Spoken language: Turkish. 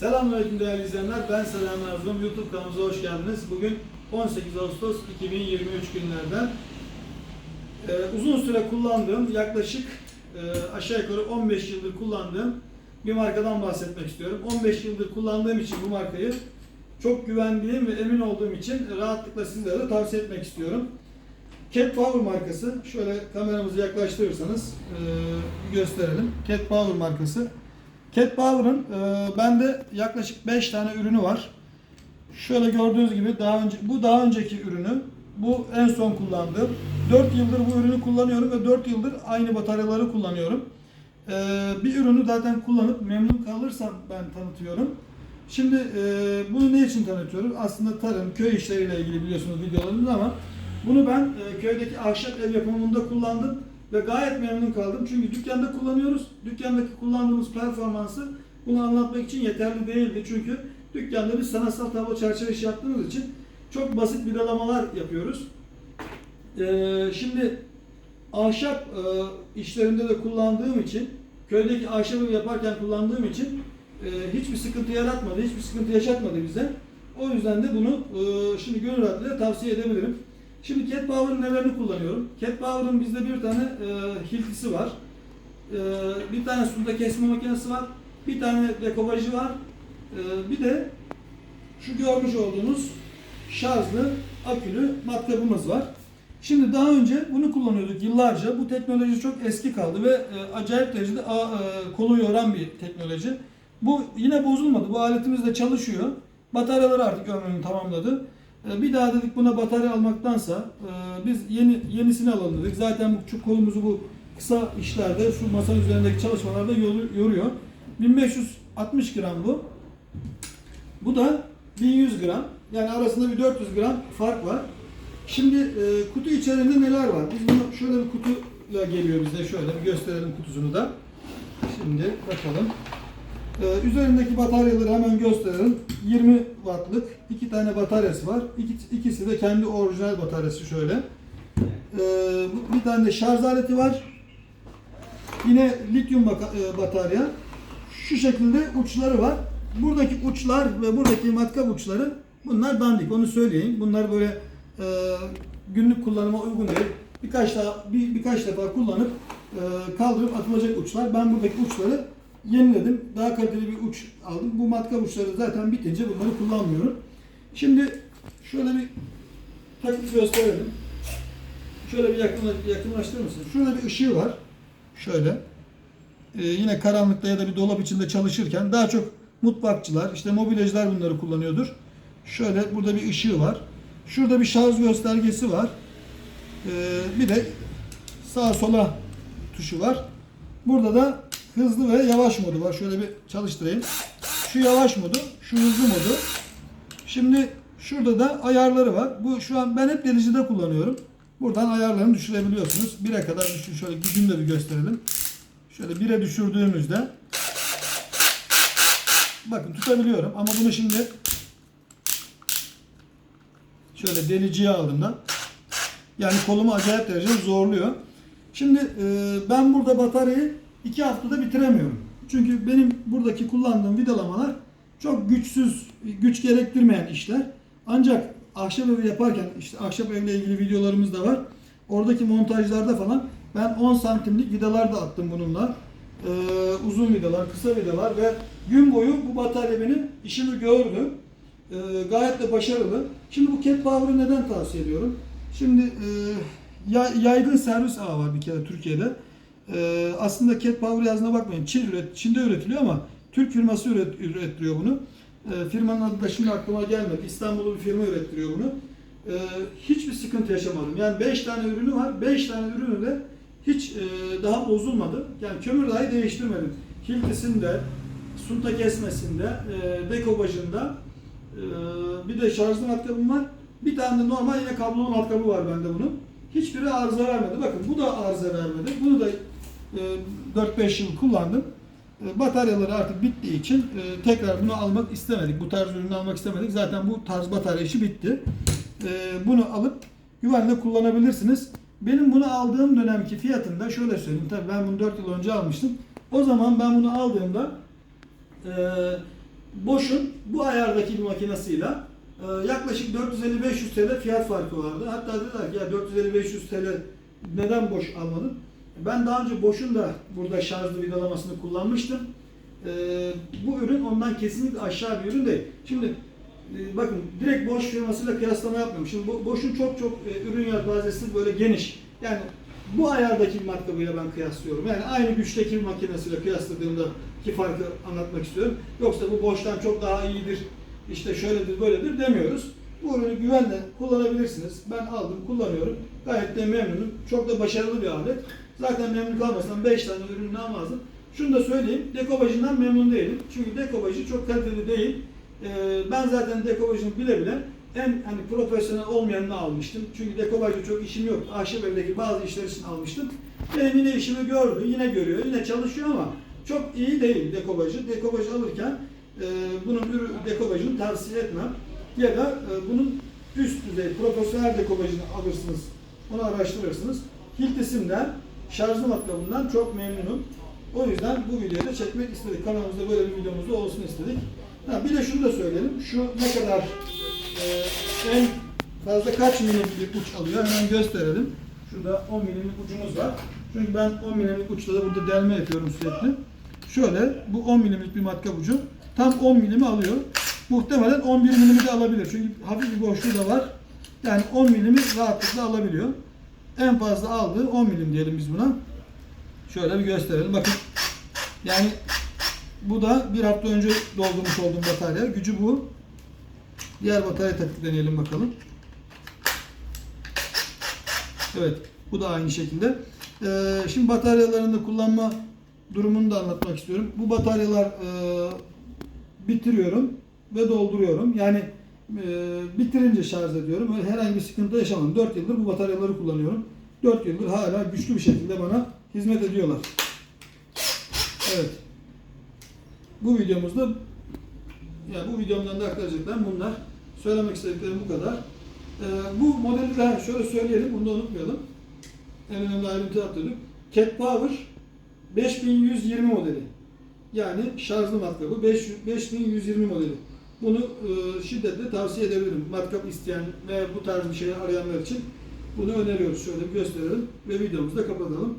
Selamünaleyküm değerli izleyenler. Ben Selam Erzum. YouTube kanalımıza hoş geldiniz. Bugün 18 Ağustos 2023 günlerden. Ee, uzun süre kullandığım, yaklaşık e, aşağı yukarı 15 yıldır kullandığım bir markadan bahsetmek istiyorum. 15 yıldır kullandığım için bu markayı çok güvendiğim ve emin olduğum için rahatlıkla sizlere de tavsiye etmek istiyorum. Cat Power markası. Şöyle kameramızı yaklaştırırsanız e, gösterelim. Cat Power markası. Cat Power'ın e, bende yaklaşık 5 tane ürünü var. Şöyle gördüğünüz gibi daha önce bu daha önceki ürünü. Bu en son kullandığım. 4 yıldır bu ürünü kullanıyorum ve 4 yıldır aynı bataryaları kullanıyorum. E, bir ürünü zaten kullanıp memnun kalırsam ben tanıtıyorum. Şimdi e, bunu ne için tanıtıyorum? Aslında tarım, köy işleriyle ilgili biliyorsunuz videolarımız ama bunu ben e, köydeki ahşap ev yapımında kullandım ve gayet memnun kaldım. Çünkü dükkanda kullanıyoruz. Dükkandaki kullandığımız performansı bunu anlatmak için yeterli değildi. Çünkü dükkanda biz sanatsal tablo çerçeve işi yaptığımız için çok basit vidalamalar yapıyoruz. E, şimdi ahşap e, işlerinde de kullandığım için, köydeki ahşabı yaparken kullandığım için e, hiçbir sıkıntı yaratmadı, hiçbir sıkıntı yaşatmadı bize. O yüzden de bunu e, şimdi gönül rahatlığıyla tavsiye edebilirim. Şimdi Cat Power'ın nelerini kullanıyorum? Cat Power'ın bizde bir tane e, hiltisi var. E, bir tane suda kesme makinesi var. Bir tane dekopajı var. E, bir de şu görmüş olduğunuz şarjlı, akülü matkabımız var. Şimdi daha önce bunu kullanıyorduk yıllarca. Bu teknoloji çok eski kaldı ve e, acayip derecede a, e, kolu yoran bir teknoloji. Bu yine bozulmadı. Bu aletimiz de çalışıyor. Bataryaları artık ömrünü tamamladı. E, Bir daha dedik buna batarya almaktansa e, biz yeni yenisini alalım dedik. Zaten bu şu kolumuzu bu kısa işlerde şu masanın üzerindeki çalışmalarda yoru- yoruyor. 1560 gram bu. Bu da 1100 gram. Yani arasında bir 400 gram fark var. Şimdi e, kutu içerisinde neler var? Biz bunu şöyle bir kutuyla geliyor bize. Şöyle bir gösterelim kutusunu da. Şimdi bakalım. Ee, üzerindeki bataryaları hemen gösterelim. 20 wattlık iki tane bataryası var. İki, ikisi de kendi orijinal bataryası şöyle. Ee, bir tane de şarj aleti var. Yine lityum e, batarya. Şu şekilde uçları var. Buradaki uçlar ve buradaki matkap uçları bunlar dandik onu söyleyeyim. Bunlar böyle e, günlük kullanıma uygun değil. Birkaç daha bir, birkaç defa kullanıp e, kaldırıp atılacak uçlar. Ben buradaki uçları yeniledim. Daha kaliteli bir uç aldım. Bu matkap uçları zaten bitince bunları kullanmıyorum. Şimdi şöyle bir takıp gösterelim. Şöyle bir yakınla, yakınlaştırır mısın? Şurada bir ışığı var. Şöyle. Ee, yine karanlıkta ya da bir dolap içinde çalışırken daha çok mutfakçılar, işte mobilyacılar bunları kullanıyordur. Şöyle burada bir ışığı var. Şurada bir şarj göstergesi var. Ee, bir de sağa sola tuşu var. Burada da hızlı ve yavaş modu var. Şöyle bir çalıştırayım. Şu yavaş modu, şu hızlı modu. Şimdi şurada da ayarları var. Bu şu an ben hep delicide kullanıyorum. Buradan ayarlarını düşürebiliyorsunuz. 1'e kadar düşün. Şöyle gücünü de bir gösterelim. Şöyle 1'e düşürdüğümüzde bakın tutabiliyorum ama bunu şimdi şöyle deliciye aldığımda yani kolumu acayip derecede zorluyor. Şimdi e, ben burada bataryayı iki haftada bitiremiyorum. Çünkü benim buradaki kullandığım vidalamalar çok güçsüz, güç gerektirmeyen işler. Ancak ahşap evi yaparken işte ahşap evle ilgili videolarımız da var. Oradaki montajlarda falan ben 10 santimlik vidalar da attım bununla. Ee, uzun vidalar, kısa vidalar ve gün boyu bu batarya benim işimi gördü. Ee, gayet de başarılı. Şimdi bu Cat Power'ı neden tavsiye ediyorum? Şimdi e, ya- yaygın servis ağı var bir kere Türkiye'de. Ee, aslında Cat Power yazdığına bakmayın. Çin üret, Çin'de üretiliyor ama Türk firması üret, ürettiriyor bunu. Ee, firmanın adı da şimdi aklıma gelmedi. İstanbul'u bir firma ürettiriyor bunu. Ee, hiçbir sıkıntı yaşamadım. Yani 5 tane ürünü var. 5 tane ürünü de hiç e, daha bozulmadı. Yani kömür dahi değiştirmedim. Hiltisinde, sunta kesmesinde, e, dekobajında e, bir de şarjlı matkabım var. Bir tane de normal yine kablolu matkabı var bende bunun. Hiçbiri arıza vermedi. Bakın bu da arıza vermedi. Bunu da 4-5 yıl kullandım. E, Bataryaları artık bittiği için e, tekrar bunu almak istemedik. Bu tarz ürünü almak istemedik. Zaten bu tarz batarya işi bitti. E, Bunu alıp güvenle kullanabilirsiniz. Benim bunu aldığım dönemki fiyatında şöyle söyleyeyim. Tabii ben bunu 4 yıl önce almıştım. O zaman ben bunu aldığımda e, Bosch'un bu ayardaki bir makinesiyle e, yaklaşık 450-500 TL fiyat farkı vardı. Hatta dediler ki ya 450-500 TL neden Bosch almadın? Ben daha önce Bosch'un da burada şarjlı vidalamasını kullanmıştım. E, bu ürün ondan kesinlikle aşağı bir ürün değil. Şimdi e, bakın direkt Bosch firmasıyla kıyaslama yapmıyorum. Şimdi bu Bosch'un çok çok e, ürün yelpazesi böyle geniş. Yani bu ayardaki bir matkabıyla ben kıyaslıyorum. Yani aynı güçteki bir makinesiyle kıyasladığımda ki farkı anlatmak istiyorum. Yoksa bu Bosch'tan çok daha iyidir, işte şöyledir, böyledir demiyoruz. Bu ürünü güvenle kullanabilirsiniz. Ben aldım, kullanıyorum. Gayet de memnunum. Çok da başarılı bir alet. Zaten memnun kalmasam 5 tane ürününü almazdım. Şunu da söyleyeyim, dekobajından memnun değilim. Çünkü dekobajı çok kaliteli değil. Ee, ben zaten dekobajını bile bile en hani profesyonel olmayanını almıştım. Çünkü dekobajda çok işim yok. Ahşap evdeki bazı işler için almıştım. Benim yine işimi gördü, yine görüyor, yine çalışıyor ama çok iyi değil dekobajı. Dekobajı alırken e, bunun ürü dekobajını tavsiye etmem. Ya da e, bunun üst düzey profesyonel dekobajını alırsınız. Onu araştırırsınız. Hiltisim'den, şarjlı matkabından çok memnunum. O yüzden bu videoyu da çekmek istedik. Kanalımızda böyle bir videomuz da olsun istedik. Ha, bir de şunu da söyleyelim. Şu ne kadar e, en fazla kaç milimlik uç alıyor hemen gösterelim. Şurada 10 milimlik ucumuz var. Çünkü ben 10 milimlik uçta da burada delme yapıyorum sürekli. Şöyle bu 10 milimlik bir matkap ucu tam 10 milimi alıyor. Muhtemelen 11 milimi de alabilir. Çünkü hafif bir boşluğu da var. Yani 10 milimi rahatlıkla alabiliyor. En fazla aldığı 10 milim diyelim biz buna. Şöyle bir gösterelim. Bakın yani bu da bir hafta önce doldurmuş olduğum batarya. Gücü bu. Diğer batarya takıp deneyelim bakalım. Evet. Bu da aynı şekilde. Ee, şimdi bataryalarını kullanma durumunu da anlatmak istiyorum. Bu bataryalar e, bitiriyorum ve dolduruyorum. Yani bitirince şarj ediyorum. Herhangi bir sıkıntı yaşamadım. 4 yıldır bu bataryaları kullanıyorum. 4 yıldır hala güçlü bir şekilde bana hizmet ediyorlar. Evet. Bu videomuzda ya bu videomdan da aktaracaklarım bunlar. Söylemek istediklerim bu kadar. Ee, bu modeli de şöyle söyleyelim, bunu da unutmayalım. En önemli ayrıntı atladık. Cat Power 5120 modeli. Yani şarjlı matkabı 500 5120 modeli. Bunu e, şiddetle tavsiye edebilirim. Matkap isteyen ve bu tarz bir şey arayanlar için bunu öneriyoruz. Şöyle gösterelim ve videomuzu da kapatalım.